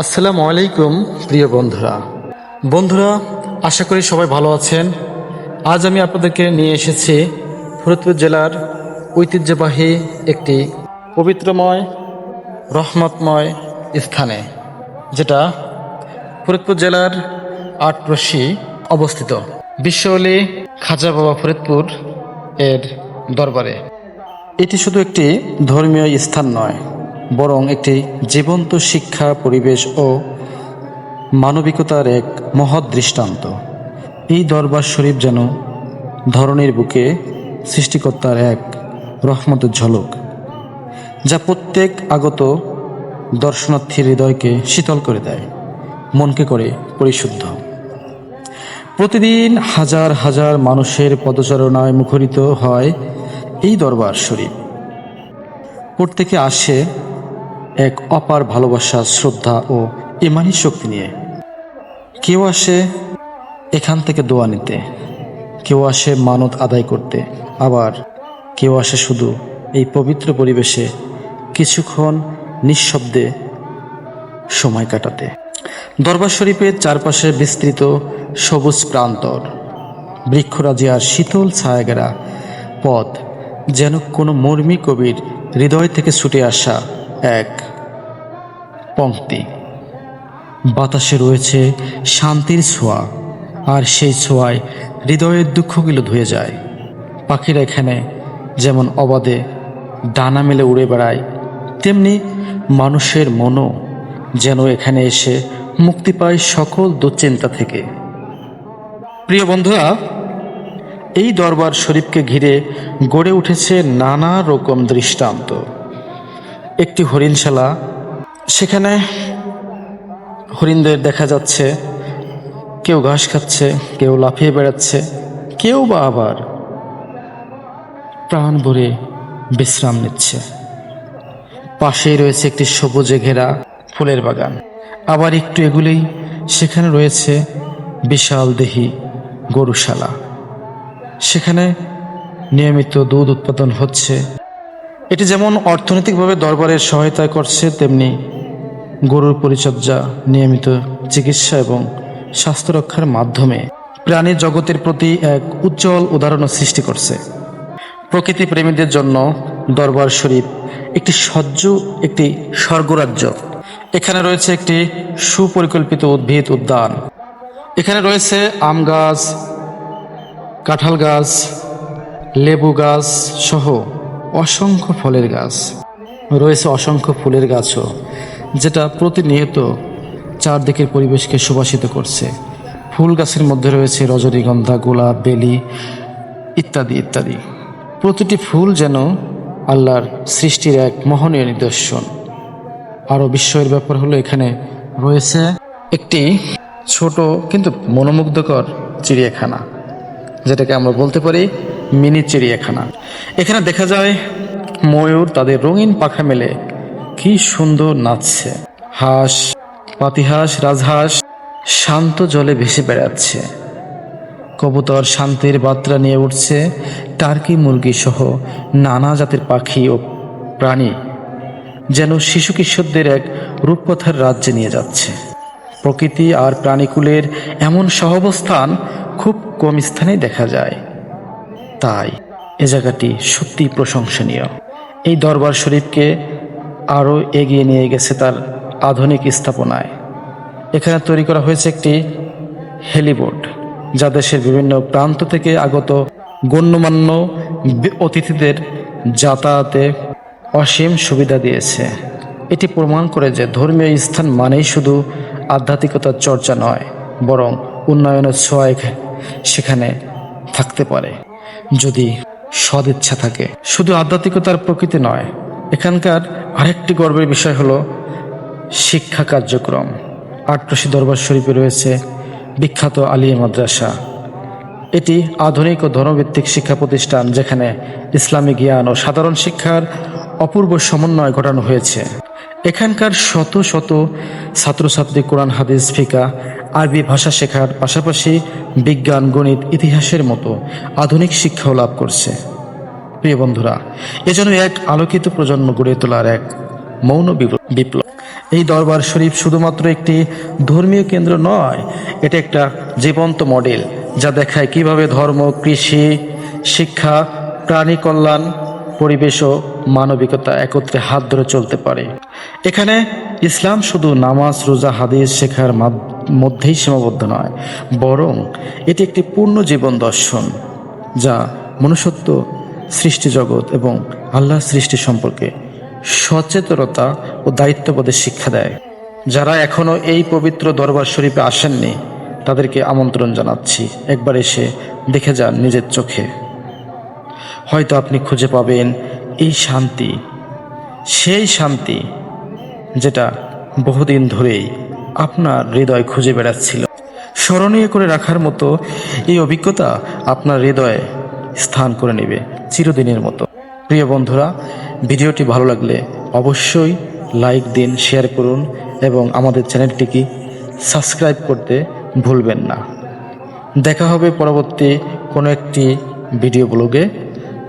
আসসালামু আলাইকুম, প্রিয় বন্ধুরা। বন্ধুরা, আশা করি সবাই ভালো আছেন। আজ আমি আপনাদেরকে নিয়ে এসেছি ফরিদপুর জেলার ঐতিহ্যবাহী একটি পবিত্রময়, রহমতময় স্থানে, যেটা ফরিদপুর জেলার আটরশি অবস্থিত। বিশ্বলি খাজা বাবা ফরিদপুর এর দরবারে। এটি শুধু একটি ধর্মীয় স্থান নয় বরং একটি জীবন্ত শিক্ষা, পরিবেশ ও মানবিকতার এক মহৎ দৃষ্টান্ত। এই দরবার শরীফ যেন ধরনের বুকে সৃষ্টিকর্তার এক রহমতের ঝলক, যা প্রত্যেক আগত দর্শনার্থীর হৃদয়কে শীতল করে দেয়, মনকে করে পরিশুদ্ধ। প্রতিদিন হাজার হাজার মানুষের পদচারণায় মুখরিত হয় এই দরবার শরীফ। প্রত্যেকে আসে এক অপার ভালোবাসা, শ্রদ্ধা ও ইমানি শক্তি নিয়ে। কেউ আসে এখান থেকে দোয়া নিতে, কেউ আসে মানত আদায় করতে, আবার কেউ আসে শুধু এই পবিত্র পরিবেশে কিছুক্ষণ নিঃশব্দে সময় কাটাতে। দরবার শরীফের চারপাশে বিস্তৃত সবুজ প্রান্তর, বৃক্ষরাজি আর শীতল ছায়াগেরা পথ যেন কোনো মর্মী কবির হৃদয় থেকে ছুটে আসা এক পংক্তি। বাতাসে রয়েছে শান্তির ছোঁয়া, আর সেই ছোঁয়ায় হৃদয়ের দুঃখগুলো ধুয়ে যায়। পাখিরা এখানে যেমন অবাধে ডানা মেলে উড়ে বেড়ায়, তেমনি মানুষের মনও যেন এখানে এসে মুক্তি পায় সকল দুশ্চিন্তা থেকে। প্রিয় বন্ধুরা, এই দরবার শরীফকে ঘিরে গড়ে উঠেছে নানা রকম দৃষ্টান্ত। একটি হরিণশালা সেখানে হরিণদের দেখা যাচ্ছে। কেউ ঘাস খাচ্ছে, কেউ লাফিয়ে বেড়াচ্ছে, কেউ বা আবার প্রাণ ভরে বিশ্রাম নিচ্ছে। পাশেই রয়েছে একটি সবুজে ঘেরা ফুলের বাগান। আবার একটু এগুলেই সেখানে রয়েছে বিশাল দেহি গরুশালা। সেখানে নিয়মিত দুধ উৎপাদন হচ্ছে। এটি যেমন অর্থনৈতিকভাবে দরবারের সহায়তা করছে, তেমনি গরুর পরিচর্যা, নিয়মিত চিকিৎসা এবং স্বাস্থ্য রক্ষার মাধ্যমে প্রাণী জগতের প্রতি এক উজ্জ্বল উদাহরণ সৃষ্টি করছে। প্রকৃতি প্রেমীদের জন্য দরবার শরীফ একটি সহ্য, একটি স্বর্গরাজ্য। এখানে রয়েছে একটি সুপরিকল্পিত উদ্ভিদ উদ্যান। এখানে রয়েছে আম গাছ, কাঁঠাল গাছ, লেবু গাছ সহ অসংখ্য ফলের গাছ। রয়েছে অসংখ্য ফুলের গাছও, যেটা প্রতিনিয়ত চারদিকের পরিবেশকে সুবাসিত করছে। ফুল গাছের মধ্যে রয়েছে রজনীগন্ধা, গোলাপ, বেলি ইত্যাদি ইত্যাদি। প্রতিটি ফুল যেন আল্লাহর সৃষ্টির এক মহনীয় নিদর্শন। আরও বিস্ময়ের ব্যাপার হলো, এখানে রয়েছে একটি ছোট কিন্তু মনোমুগ্ধকর চিড়িয়াখানা, যেটাকে আমরা বলতে পারি মিনি চিড়িয়াখানা। এখানে দেখা যায় ময়ূর তাদের রঙিন পাখা মেলে। কি সুন্দর নাচছে। হাঁস, পাতিহাঁস, রাজহাঁস শান্ত জলে ভেসে বেড়াচ্ছে। কবুতর শান্তির বার্তা নিয়ে উঠছে টার্কি মুরগি সহ নানা জাতের পাখি ও প্রাণী, যেন শিশু কিশোরদের এক রূপকথার রাজ্যে নিয়ে যাচ্ছে। প্রকৃতি আর প্রাণীকুলের এমন সহবস্থান খুব কম স্থানেই দেখা যায়। তাই এ জায়গাটি সত্যি প্রশংসনীয়। এই দরবার শরীফকে আরও এগিয়ে নিয়ে গেছে তার আধুনিক স্থাপনায়। এখানে তৈরি করা হয়েছে একটি হেলিবোর্ড যা দেশের বিভিন্ন প্রান্ত থেকে আগত গণ্যমান্য অতিথিদের যাতায়াতে অসীম সুবিধা দিয়েছে। এটি প্রমাণ করে যে ধর্মীয় স্থান মানেই শুধু আধ্যাত্মিকতার চর্চা নয়, বরং উন্নয়নের ছোঁয়া এখা- সেখানে থাকতে পারে। যদি সদিচ্ছা থাকে। শুধু আধ্যাত্মিকতার প্রকৃতি নয়, এখানকার আরেকটি গর্বের বিষয় হলো শিক্ষা কার্যক্রম। আটরশি দরবার শরীফে রয়েছে বিখ্যাত আলিয়া মাদ্রাসা। এটি আধুনিক ও ধর্মভিত্তিক শিক্ষা প্রতিষ্ঠান যেখানে ইসলামী জ্ঞান ও সাধারণ শিক্ষার অপূর্ব সমন্বয় ঘটানো হয়েছে। এখানকার শত শত ছাত্রছাত্রী কোরআন, হাদিস, ফিকা, আরবি ভাষা শেখার পাশাপাশি বিজ্ঞান, গণিত, ইতিহাসের মতো আধুনিক শিক্ষাও লাভ করছে। প্রিয় বন্ধুরা এজন্য এক আলোকিত প্রজন্ম গড়ে তোলার এক মৌন বিপ্লব। এই দরবার শরীফ শুধুমাত্র একটি ধর্মীয় কেন্দ্র নয়, এটা একটা জীবন্ত মডেল যা দেখায় কীভাবে ধর্ম, কৃষি, শিক্ষা, প্রাণী কল্যাণ পরিবেশ ও মানবিকতা একত্রে হাত ধরে চলতে পারে। এখানে ইসলাম শুধু নামাজ, রোজা, হাদিস শেখার মধ্যেই সীমাবদ্ধ নয়, বরং এটি একটি পূর্ণ জীবন দর্শন, যা মনুষ্যত্ব, সৃষ্টি জগৎ এবং আল্লাহর সৃষ্টি সম্পর্কে সচেতনতা ও দায়িত্ববোধের শিক্ষা দেয়। যারা এখনও এই পবিত্র দরবার শরীফে আসেননি, তাদেরকে আমন্ত্রণ জানাচ্ছি। একবার এসে দেখে যান নিজের চোখে। হয়তো আপনি খুঁজে পাবেন এই শান্তি, সেই শান্তি যেটা বহুদিন ধরেই আপনার হৃদয় খুঁজে বেড়াচ্ছিল। স্মরণীয় করে রাখার মতো এই অভিজ্ঞতা আপনার হৃদয়ে স্থান করে নেবে চিরদিনের মতো। প্রিয় বন্ধুরা, ভিডিওটি ভালো লাগলে অবশ্যই লাইক দিন, শেয়ার করুন এবং আমাদের চ্যানেলটিকে সাবস্ক্রাইব করতে ভুলবেন না। দেখা হবে পরবর্তী কোনো একটি ভিডিও ব্লগে।